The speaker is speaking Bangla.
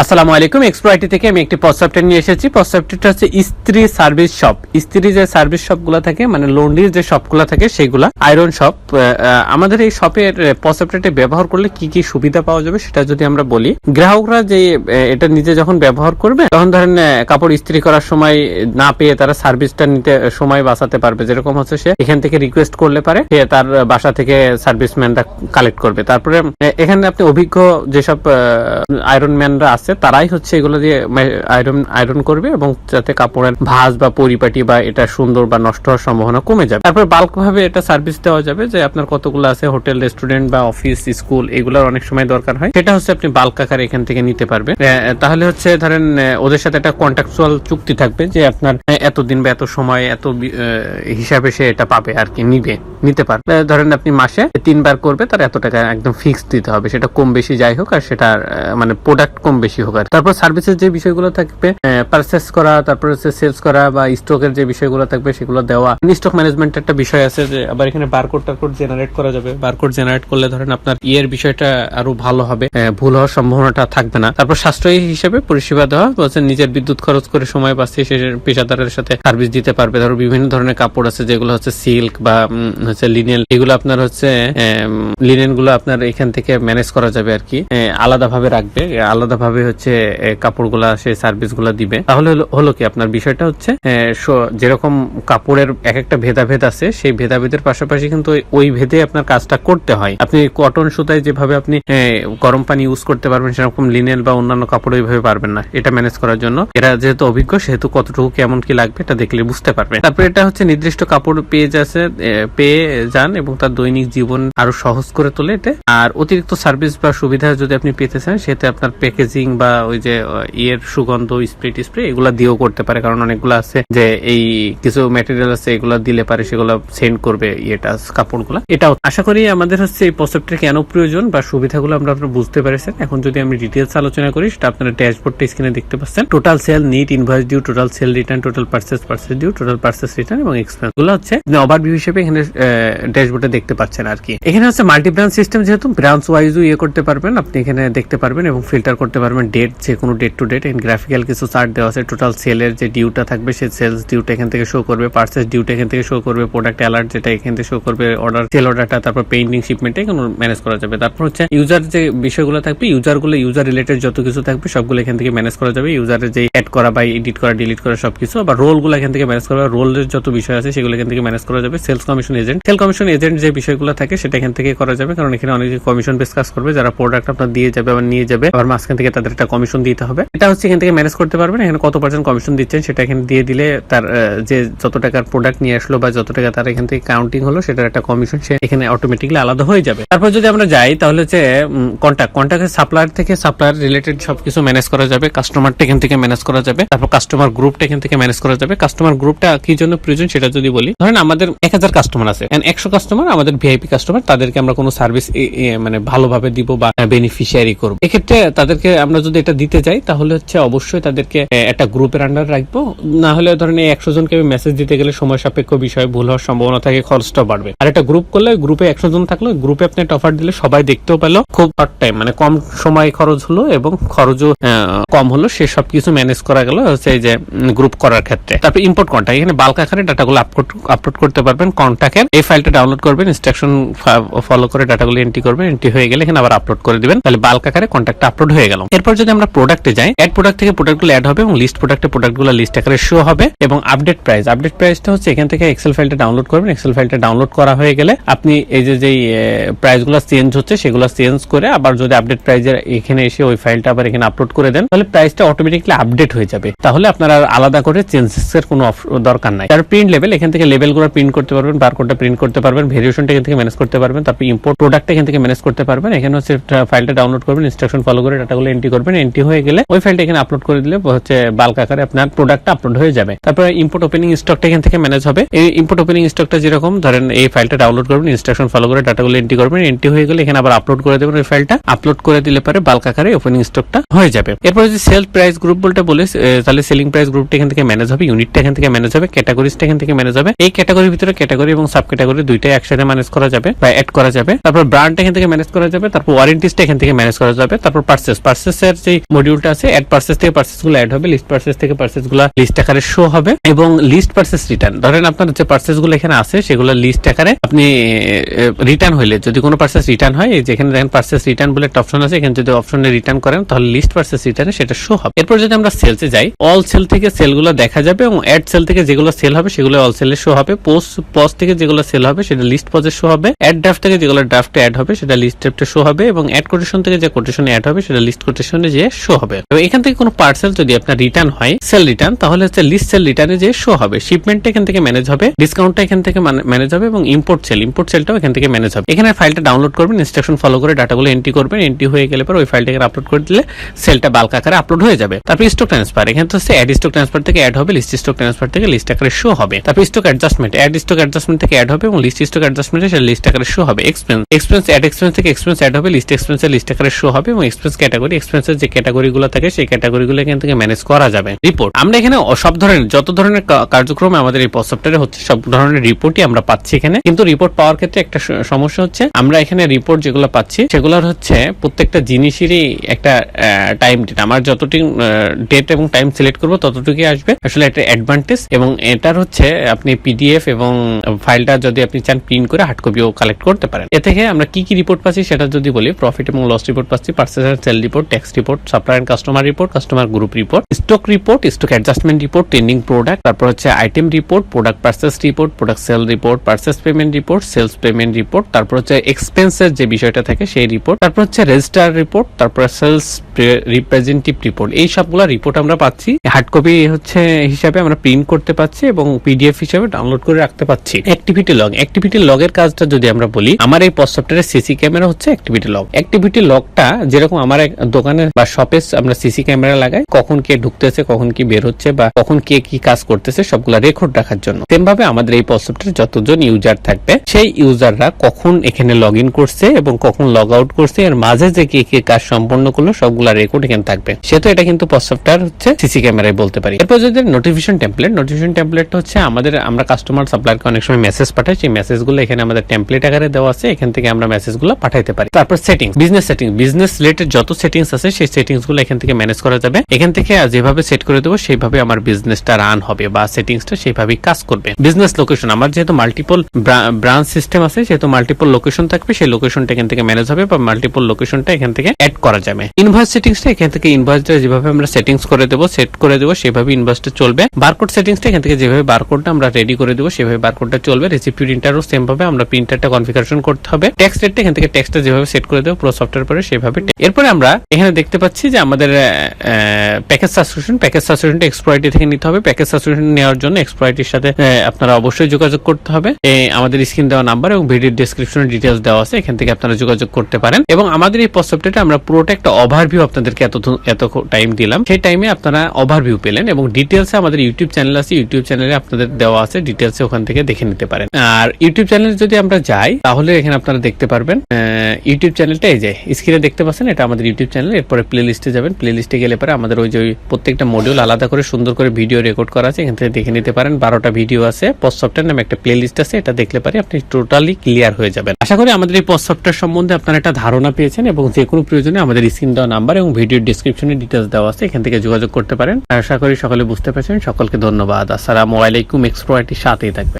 আসসালামু আলাইকুম এক্সপ্রাইটি থেকে আমি একটি প্রস্তাবটা নিয়ে এসেছি। প্রস্তাবটা হচ্ছে স্ত্রী সার্ভিস শপ স্ত্রী যে সার্ভিস শপগুলো থাকে মানে লন্ড্রির যে শপগুলো থাকে, সেগুলা আয়রন শপ আমাদের এই শপের প্রস্তাবটা ব্যবহার করলে কি কি সুবিধা পাওয়া যাবে সেটা যদি আমরা বলি। গ্রাহকরা যে এটা নিজে যখন ব্যবহার করবে, তখন ধরেন কাপড় ইস্ত্রি করার সময় না পেয়ে তারা সার্ভিসটা নিতে সময় বাঁচাতে পারবে। যেরকম হচ্ছে সে এখান থেকে রিকোয়েস্ট করলে পারে, সে তার বাসা থেকে সার্ভিসম্যানরা কালেক্ট করবে। তারপরে এখানে আপনি অভিজ্ঞ যেসব আয়রন ম্যানরা আছে তারাই হচ্ছে এগুলো দিয়ে আয়রন আয়রন করবে এবং যাতে কাপড়ের ভাঁজ বা পরিপাটি বা এটা সুন্দর বা নষ্ট হওয়ার সম্ভাবনা কমে যাবে। তারপরে বাল্ক ভাবে এটা সার্ভিস দেওয়া যাবে যে আপনার কতগুলো আছে হোটেল রেস্টুরেন্ট বা অফিস স্কুল এগুলোর অনেক সময় দরকার হয়। সেটা হচ্ছে আপনি বাল্ক আকারে এখান থেকে নিতে পারবেন। তাহলে হচ্ছে ধরেন ওদের সাথে একটা কন্ট্রাকচুয়াল চুক্তি থাকবে যে আপনার এতদিন বা এত সময়, এত হিসাবে সে এটা পাবে আর কি, নিবে, নিতে পারবে। ধরেন আপনি মাসে তিনবার করবে, তার এত টাকা একদম ফিক্স দিতে হবে। সেটা কম বেশি যাই হোক আর সেটা মানে প্রোডাক্ট কম বেশি হোক আর। তারপর সার্ভিসের যে বিষয়গুলো থাকবে পারচেস করা, তারপর হচ্ছে সেলস করা বা স্টকের যে বিষয়গুলো থাকবে সেগুলো দেওয়া। স্টক ম্যানেজমেন্ট একটা বিষয় আছে যে, আবার এখানে বারকোড টারকোড জেনারেট করা যাবে। বারকোড জেনারেট করলে ধরেন আপনার ইয়ের বিষয়টা আরও ভালো হবে ভুল হওয়ার সম্ভাবনাটা থাকবে না। তারপর সাশ্রয়ী হিসেবে পরিষেবা দেওয়া বলছে নিজের বিদ্যুৎ খরচ করে সময় বাঁচিয়ে সে পেশাদারের সাথে সার্ভিস দিতে পারবে। ধরো বিভিন্ন ধরনের কাপড় আছে, যেগুলো হচ্ছে সিল্ক বা হচ্ছে লিনেন এগুলো আপনার হচ্ছে লিনেনগুলো আপনার এখান থেকে ম্যানেজ করা যাবে আর কি। আলাদা ভাবে রাখবে। আলাদা ভাবে হচ্ছে কাপড়গুলা সে সার্ভিসগুলা দিবে। তাহলে হলো- কি আপনার বিষয়টা হচ্ছে যেরকম কাপড়ের এক একটা ভেদাভেদ আছে, সেই ভেদাভেদের পাশাপাশি কিন্তু ওই- ভেদে আপনার কাজটা করতে হয়। আপনি কটন সুতায় যেভাবে আপনি গরম পানি ইউজ করতে পারবেন, সেরকম লিনেন বা অন্যান্য কাপড় ওইভাবে পারবেন না, এটা ম্যানেজ করার জন্য। এরা যেহেতু অভিজ্ঞ, সেহেতু কতটুকু কেমন কি লাগবে, এটা দেখলে বুঝতে পারবে। তারপরে এটা হচ্ছে নির্দিষ্ট কাপড় পেয়ে যাচ্ছে পেয়ে যান এবং তার দৈনিক জীবন আরও সহজ করে তোলে এতে। আর অতিরিক্ত সার্ভিস বা সুবিধা যদি আপনি পেতে চান সেতে আপনার প্যাকেজিং বা ওই যে ইয়ের সুগন্ধ স্প্রে টিস্প্রে, এগুলা দিয়েও করতে পারে। কারণ অনেকগুলো আছে যে, এই কিছু ম্যাটেরিয়াল আছে, এগুলো দিলে পারে, সেগুলো সেন্ড করবে ইয়েটা, কাপড়গুলো। এটাও আশা করি আমাদের হচ্ছে এই প্রসেপ্টের কেন প্রয়োজন বা সুবিধাগুলো আমরা আপনারা বুঝতে পেরেছেন। এখন যদি আমি ডিটেলস আলোচনা করি, সেটা আপনারা ড্যাশবোর্ডটা স্ক্রিনে দেখতে পাচ্ছেন। Total sale net invoice due total sale return total purchase purchase due total purchase return এবং এক্সপেন্সগুলো হচ্ছে ওভারভিউ হিসেবে এখানে ড্যাশবোর্ডে দেখতে পাচ্ছেন আর কি। এখানে হচ্ছে মাল্টি ব্রাঞ্চ সিস্টেম যেহেতু ব্রাঞ্চ ওয়াইজ ইয়ে করতে পারবেন, আপনি এখানে দেখতে পারবেন এবং ফিল্টার করতে পারবেন ডেট যে কোনো date to date and graphical কিছু চার্ট দেওয়া আছে টোটাল সেলের যে ডিউটা থাকবে, সেই সেলস ডিউটা এখান থেকে শো করবে পার্সেস ডিউটা এখান থেকে শো করবে প্রোডাক্ট অ্যালার্ট যেটা এখান থেকে শো করবে অর্ডার সেল অর্ডারটা তারপর পেইন্টিং শিপমেন্ট এগুলো ম্যানেজ করা যাবে। তারপর হচ্ছে ইউজার যে বিষয়গুলো থাকবে ইউজারগুলো ইউজার রিলেটেড যত কিছু থাকবে, সবগুলো এখান থেকে ম্যানেজ করা যাবে। ইউজারের যে অ্যাড করা বা এডিট করা ডিলিট করা সবকিছু, আবার রোলগুলো এখান থেকে ম্যানেজ করা রোলের যত বিষয় আছে, সেগুলো এখান থেকে ম্যানেজ করা যাবে। Sales commission agent sale commission agent যে বিষয়গুলো থাকে, সেটা এখান থেকে করা যাবে, কারণ এখানে অনেকে কমিশন বেস কাজ করবে, যারা প্রোডাক্ট আপনার দিয়ে যাবে, আবার নিয়ে যাবে, আবার মাঝখান থেকে তাদের একটা কমিশন দিতে হবে। এটা হচ্ছে এখান থেকে ম্যানেজ করতে পারবেন। এখানে কত পার্সেন্ট কমিশন দিচ্ছেন সেটা এখানে দিয়ে দিলে তার যে যত টাকার প্রোডাক্ট নিয়ে আসলো বা যত টাকা তার এখান থেকে কাউন্টিং হলো, সেটার একটা কমিশন সে এখানে অটোমেটিকলি আলাদা হয়ে যাবে। তারপর যদি আমরা যাই, তাহলে হচ্ছে কন্ট্যাক্ট কন্ট্যাক্টের সাপ্লায়ার থেকে সাপ্লায়ার রিলেটেড সবকিছু ম্যানেজ করা যাবে। কাস্টমারটা এখান থেকে ম্যানেজ করা যাবে। তারপর কাস্টমার গ্রুপটা এখান থেকে ম্যানেজ করা যাবে। কাস্টমার গ্রুপটা কি জন্য প্রয়োজন সেটা যদি বলি, ধরেন আমাদের এক হাজার কাস্টমার আছে। একশো কাস্টমার আমাদের ভিআইপি কাস্টমার তাদেরকে আমরা কোনো সার্ভিস মানে ভালোভাবে দিব বা বেনিফিশিয়ারি করব। এক্ষেত্রে তাদেরকে আমরা যদি এটা দিতে যাই, তাহলে হচ্ছে অবশ্যই তাদেরকে একটা গ্রুপের আন্ডার রাখব। না হলে ধরেন একশো জনকে আমি মেসেজ দিতে গেলে সময় সাপেক্ষ বিষয়, ভুল হওয়ার সম্ভাবনা থাকে খরচটা বাড়বে। আর একটা গ্রুপ করলে গ্রুপে একশো জন থাকল গ্রুপে আপনি একটা অফার দিলে সবাই দেখতেও পেল, খুব শর্ট টাইম মানে কম সময় খরচ হলো এবং খরচও কম হলো, সে সব কিছু ম্যানেজ করা গেল, হচ্ছে যে গ্রুপ করার ক্ষেত্রে। তারপর ইম্পোর্ট কন্ট্যাক্ট এখানে বাল্ক আকারে ডাটাগুলো আপলোড আপলোড করতে পারবেন কন্ট্যাক্টের এই ফাইলটা ডাউনলোড করবেন ইনস্ট্রাকশন ফলো করে ডাটাগুলো এন্ট্রি করবেন এন্ট্রি হয়ে গেলে এখানে আবার আপলোড করে দিবেন, তাহলে বাল্ক আকারে কন্ট্যাক্ট আপলোড হয়ে গেল। এরপর যদি আমরা প্রোডাক্টে যাই অ্যাড প্রোডাক্ট থেকে প্রোডাক্টগুলো অ্যাড হবে এবং লিস্ট প্রোডাক্টে প্রোডাক্টগুলো লিস্ট আকারে শো হবে এবং আপডেট প্রাইস আপডেট প্রাইসটা হচ্ছে এখান থেকে এক্সেল ফাইলটা ডাউনলোড করবেন। এক্সেল ফাইলটা ডাউনলোড করা হয়ে গেলে আপনি এই যে যেই প্রাইসগুলো চেঞ্জ হচ্ছে সেগুলো চেঞ্জ করে আবার যদি আপডেট প্রাইজের এখানে এসে ওই ফাইলটা আবার এখানে আপলোড করে দেন, তাহলে প্রাইসটা অটোমেটিকলি আপডেট হয়ে যাবে। তাহলে আপনার আর আলাদা করে চেঞ্জেস এর কোনো দরকার নাই। তার প্রিন্ট লেভেল এখান থেকে লেভেলগুলো প্রিন্ট করতে পারবেন বারকোডটা প্রিন্ট করতে পারবেন ভেরিয়েশনটা এখান থেকে ম্যানেজ করতে পারবেন, তারপর ইম্পোর্ট প্রোডাক্ট এখান থেকে ম্যানেজ করতে পারবেন। এখানে হচ্ছে ফাইলটা ডাউনলোড করবেন ইনস্ট্রাকশন ফলো করে ডাটাগুলো এন্ট্রি করবেন এন্ট্রি হয়ে গেলে ওই ফাইলটা এখানে আপলোড করে দিলে হচ্ছে বাল্ক আকারে আপনার প্রোডাক্টটা আপলোড হয়ে যাবে। তারপরে ইম্পোর্ট ওপেনিং স্টকটা এখান থেকে ম্যানেজ হবে। এই ইম্পোর্ট ওপেনিং স্টকটা যেরকম, ধরেন এই ফাইলটা ডাউনলোড করবেন ইনস্ট্রাকশন ফলো করে ডাটাগুলো এন্ট্রি করবেন এন্ট্রি হয়ে গেলে এখানে আবার আপলোড করে দেবেন ওই ফাইলটা আপলোড করে দিলে পরে বাল্ক আকারে ওপেনিং স্টকটা হয়ে যাবে। এরপর যদি সেল প্রাইস গ্রুপ বলতে বলে তাহলে সেলিং প্রাইস গ্রুপটা এখান থেকে ম্যানেজ হবে ইউনিটটা এখান থেকে ম্যানেজ হবে ক্যাটাগরিজটা এখান থেকে ম্যানেজ হবে। এই ক্যাটাগরির ভিতরে ক্যাটাগরি এবং সাব ক্যাটাগরি দুইটাই একসাথে ম্যানেজ করা যাবে বা অ্যাড করা যাবে। তারপর ব্র্যান্ড এখান থেকে ম্যানেজ করা যাবে, তারপর ওয়ারেন্টিসটা এখান থেকে ম্যানেজ করা যাবে, তারপর পার্সেস পার্সেসে পার্সেসের যে মডিউলটা আছে অ্যাড পার্সেস থেকে অ্যাড হবে লিস্ট থেকে লিস্ট আকারে শো হবে এবং লিস্ট রিটার্ন ধরেন আপনার যে এখানে আছে, সেগুলো লিস্ট আকারে আপনি রিটার্ন হইলে যদি কোনো রিটার্ন হয় যেখানে দেখেন রিটার্ন বলে একটা অপশন আছে, এখানে যদি অপশনে রিটার্ন করেন, তাহলে লিস্ট রিটার্নে সেটা শো হবে। এরপর যদি আমরা সেলসে যাই অল সেল থেকে সেলগুলো দেখা যাবে এবং অ্যাড সেল থেকে যেগুলো সেল হবে, সেগুলো অল সেলে শো হবে। পোস্ট থেকে যেগুলো সেল হবে, সেটা লিস্ট পজে শো হবে। অ্যাড ড্রাফট থেকে যেগুলো ড্রাফটে অ্যাড হবে, সেটা লিস্ট ড্রাফটে শো হবে এবং অ্যাড কোটেশন থেকে যে কোটেশনে অ্যাড হবে, সেটা লিস্ট কোটেশনে যে শো হবে। তো এখান থেকে কোনো পার্সেল যদি আপনার রিটার্ন হয় সেল রিটার্ন তাহলে হচ্ছে লিস্ট সেল রিটার্নে যে শো হবে। শিপমেন্টটা এখান থেকে ম্যানেজ হবে ডিসকাউন্টটা এখান থেকে ম্যানেজ হবে এবং ইম্পোর্ট সেল ইম্পোর্ট সেলটাও এখান থেকে ম্যানেজ হবে। এখানে ফাইলটা ডাউনলোড করবেন ইনস্ট্রাকশন ফলো করে ডাটাগুলো এন্ট্রি করবেন এন্ট্রি হয়ে গেলে পর ওই ফাইলটাকে আপলোড করে দিলে সেলটা বাল্ক আকারে আপলোড হয়ে যাবে। তারপর স্টক ট্রান্সফার এখানে তো হচ্ছে অ্যাড স্টক ট্রান্সফার থেকে অ্যাড হবে লিস্ট স্টক ট্রান্সফার থেকে লিস্ট আকারে শো হবে। তারপর stock adjustment add stock adjustment থেকে অ্যাড হবে এবং লিস্ট স্টক অ্যাডজাস্টমেন্টে সেটা লিস্ট আকারে শো হবে। এক্সপেন্স এক্সপেন্স অ্যাড এক্সপেন্স থেকে এক্সপেন্স অ্যাড হবে লিস্ট এক্সপেন্সের লিস্ট আকারে শো হবে এবং এক্সপেন্স ক্যাটাগরি এক্সপেন্সের যে ক্যাটাগরিগুলো থাকে, সেই ক্যাটাগরিগুলো এখান থেকে ম্যানেজ করা যাবে। রিপোর্ট আমরা এখানে সব ধরনের, যত ধরনের কার্যক্রম আমাদের এই সফটওয়্যারে হচ্ছে, সব ধরনের রিপোর্টই আমরা পাচ্ছি এখানে। কিন্তু রিপোর্ট পাওয়ার ক্ষেত্রে একটা সমস্যা হচ্ছে, আমরা এখানে রিপোর্ট যেগুলো পাচ্ছি, সেগুলোর হচ্ছে প্রত্যেকটা জিনিসেরই একটা টাইম ডেট আমার যতটি ডেট এবং টাইম সিলেক্ট করব, ততটুকুই আসবে। আসলে একটা অ্যাডভান্টেজ এবং এটার হচ্ছে আপনি পিডিএফ এবং ফাইলটা যদি আপনি চান প্রিন্ট করে হার্ড কপিও কালেক্ট করতে পারেন। এ থেকে আমরা কি কি রিপোর্ট পাচ্ছি সেটা যদি বলি প্রফিট এবং লস রিপোর্ট পাচ্ছি purchase sale report tax report supply and customer report customer group report stock report stock adjustment report trending product তারপর হচ্ছে item report product purchase report product sale report purchase payment report sales payment report তারপর হচ্ছে এক্সপেন্সের যে বিষয়টা থাকে সেই রিপোর্ট তারপর হচ্ছে রেজিস্টার রিপোর্ট তারপর সেলস রিপ্রেজেন্টেটিভ রিপোর্ট এই সবগুলো রিপোর্ট আমরা পাচ্ছি। হার্ড কপি হচ্ছে হিসাবে আমরা প্রিন্ট করতে পাচ্ছি এবং পিডিএফ হিসাবে ডাউনলোড করে রাখতে পাচ্ছি। অ্যাক্টিভিটি লগ অ্যাক্টিভিটি লগের কাজটা যদি আমরা বলি, আমার এই সফটওয়্যারের সিসি ক্যামেরা হচ্ছে অ্যাক্টিভিটি লগ অ্যাক্টিভিটি লগটা যেরকম আমার এক দোকানে বা শপে আমরা সিসি ক্যামেরা লাগাই, কখন কে ঢুকতেছে, কখন কি বের হচ্ছে বা কখন কে কি কাজ করতেছে, সবগুলা রেকর্ড রাখার জন্য। তেমন ভাবে আমাদের এই সফটওয়্যার যতজন ইউজার থাকবে, সেই ইউজাররা কখন এখানে লগ ইন করছে এবং কখন লগ আউট করছে, এর মাঝে যে কে কে কাজ সম্পন্ন করল, সবগুলা রেকর্ড এখানে থাকবে। সেহেতু এটা কিন্তু সফটওয়্যার হচ্ছে সিসি ক্যামেরায় বলতে পারি। এরপর যদি নোটিফিকেশন টেমপ্লেট নোটিফিকেশন টেমপ্লেটটা হচ্ছে আমাদের, আমরা কাস্টমার সাপ্লায়ারকে অনেক সময় মেসেজ পাঠাই। সেই মেসেজগুলো এখানে আমাদের টেমপ্লেট আকারে দেওয়া আছে। এখান থেকে আমরা মেসেজগুলো পাঠাইতে পারি। তারপর settings business setting business related যত সেটিংস আছে, সেই সেটিংসগুলো এখান থেকে ম্যানেজ করা যাবে। এখান থেকে যেভাবে সেট করে দেবো, সেইভাবে আমার বিজনেসটা রান হবে বা সেটিংসটা সেইভাবেই কাজ করবে। বিজনেস লোকেশন আমার যেহেতু মাল্টিপল ব্রাঞ্চ সিস্টেম আছে, সেহেতু মাল্টিপল লোকেশন থাকবে, সেই লোকেশনটা এখান থেকে ম্যানেজ হবে বা মাল্টিপল লোকেশনটা এখান থেকে অ্যাড করা যাবে। ইনভয়েস সেটিংসটা এখান থেকে ইনভয়েসটা যেভাবে আমরা সেটিংস করে দেবো সেট করে দেবো, সেভাবে ইনভয়েসটা চলবে। বারকোড সেটিংসটা এখান থেকে যেভাবে বারকোডটা আমরা রেডি করে দেবো, সেভাবে বারকোডটা চলবে। রেসিপি প্রিন্টারও সেম ভাবে আমরা প্রিন্টারটা কনফিগারেশন করতে হবে। টেক্সট রেটটা এখান থেকে টেক্সটটা যেভাবে সেট করে দেবো, পুরো সফটওয়্যার পরে সেভাবে এরপরে আমরা এখানে দেখতে পাচ্ছি যে আমাদের প্যাকেজ সাবস্ক্রিপশন প্যাকেজ সাবস্ক্রিপশনটা এক্সপ্রয়টি থেকে নিতে হবে। প্যাকেজ সাবস্ক্রিপশন নেওয়ার জন্য এক্সপ্রয়টির সাথে আপনারা অবশ্যই যোগাযোগ করতে হবে। আমাদের স্ক্রিন দেওয়া নাম্বার এবং ভিডিও ডিসক্রিপশনে ডিটেলস দেওয়া আছে, এখান থেকে আপনারা যোগাযোগ করতে পারেন। এবং আমাদের এই সফটওয়্যারটা আমরা পুরোটা একটা ওভারভিউ আপনাদেরকে এত এত টাইম দিলাম। সেই টাইমে আপনারা ওভারভিউ পেলেন এবং ডিটেলসে আমাদের ইউটিউব চ্যানেল আছে। ইউটিউব চ্যানেলে আপনাদের দেওয়া আছে। ডিটেলসে ওখান থেকে দেখে নিতে পারেন। আর ইউটিউব চ্যানেলে যদি আমরা যাই, তাহলে এখানে আপনারা দেখতে পারবেন ইউটিউব চ্যানেলটা এই যে স্ক্রিনে দেখতে পাচ্ছেন, এটা আমাদের ইউটিউব চ্যানেল এরপরে প্লে লিস্টে যাবেন। প্লে লিস্টে গেলে পরে আমাদের ওই যে প্রত্যেকটা মডিউল আলাদা করে সুন্দর করে ভিডিও রেকর্ড করা আছে। এখান থেকে দেখে নিতে পারেন। বারোটা ভিডিও আছে। পস্ট সফটওয়্যার নামে একটা প্লে লিস্ট আছে। এটা দেখলে পারে আপনি টোটালি ক্লিয়ার হয়ে যাবেন। আশা করি আমাদের এই পস্ট সফটওয়্যার সম্বন্ধে আপনারা একটা ধারণা পেয়েছেন এবং যে কোনো প্রয়োজনে আমাদের স্ক্রিন দেওয়া নাম্বার এবং ভিডিও ডিসক্রিপশনে ডিটেলস দেওয়া আছে, এখান থেকে যোগাযোগ করতে পারেন। আশা করি সকলে বুঝতে পারছেন। সকলকে ধন্যবাদ। আসসালামু আলাইকুম। এক্সপ্রো সাথেই থাকবে